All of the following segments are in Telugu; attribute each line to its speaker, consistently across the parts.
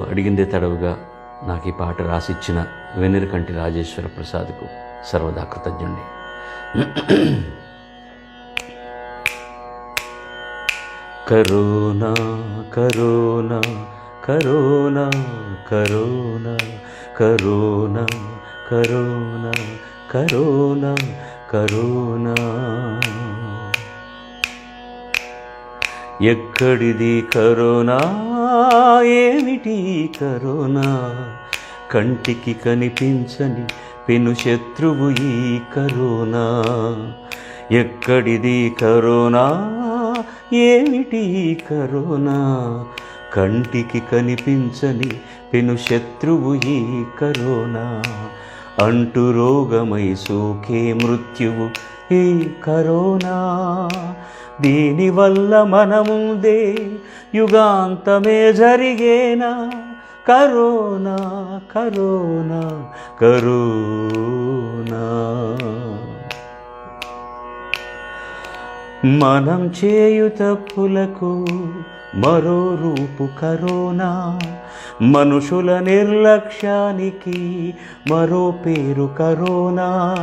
Speaker 1: అడిగిందే తడవుగా నాకు ఈ పాట రాసిచ్చిన వెన్నెరకంటి రాజేశ్వర ప్రసాద్కు సర్వదా కృతజ్ఞుణ్ణి. Corona corona corona corona corona corona corona corona. ఎక్కడిది కరోనా? ఏమిటి కరోనా? కంటికి కనిపించని పెను శత్రువు ఈ కరోనా. ఎక్కడిది కరోనా? ఏమిటి కరోనా? కంటికి కనిపించని పెను శత్రువు ఈ కరోనా. అంటు రోగమై సోకే మృత్యువు ఈ కరోనా. దీనివల్ల మనముందే యుగాంతమే జరిగేనా? Corona corona corona. మనం చేయు తప్పులకు మరో రూపు కరోనా. మనుషుల నిర్లక్ష్యానికి మరో పేరు కరోనా.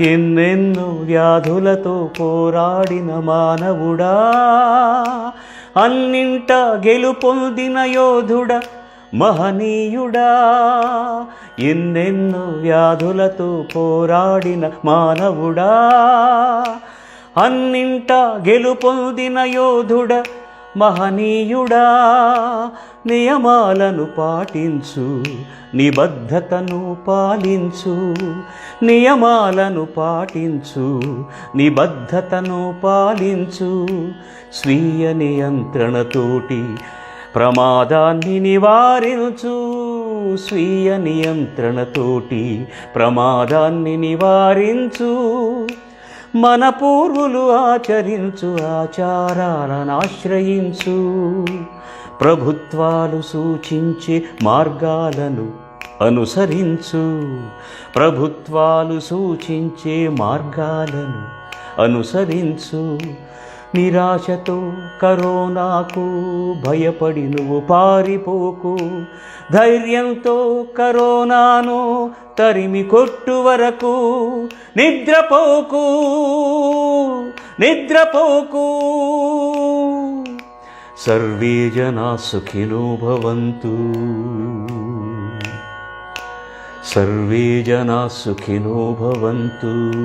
Speaker 1: ఎన్నెన్నో వ్యాధులతో పోరాడిన మానవుడా. అన్నింట గెలుపొందిన యోధుడ మహనీయుడా. ఎన్నెన్నో వ్యాధులతో పోరాడిన మానవుడా. అన్నింట గెలుపొందిన యోధుడ మహనీయుడా నియమాలను పాటించు నిబద్ధతను పాలించు నియమాలను పాటించు నిబద్ధతను పాలించు. స్వీయ నియంత్రణతోటి ప్రమాదాన్ని నివారించు. స్వీయ నియంత్రణతోటి ప్రమాదాన్ని నివారించు. మన పూర్వులు ఆచరించు ఆచారాలను ఆశ్రయించు. ప్రభుత్వాలు సూచించే మార్గాలను అనుసరించు. ప్రభుత్వాలు సూచించే మార్గాలను అనుసరించు. నిరాశతో కరోనాకు భయపడి నువ్వు పారిపోకు. ధైర్యంతో కరోనాను తరిమి కొట్టు వరకు నిద్రపోకు నిద్రపోకు. సర్వే జనా సుఖినో భవంతు. సర్వే జనా సుఖినో భవంతు.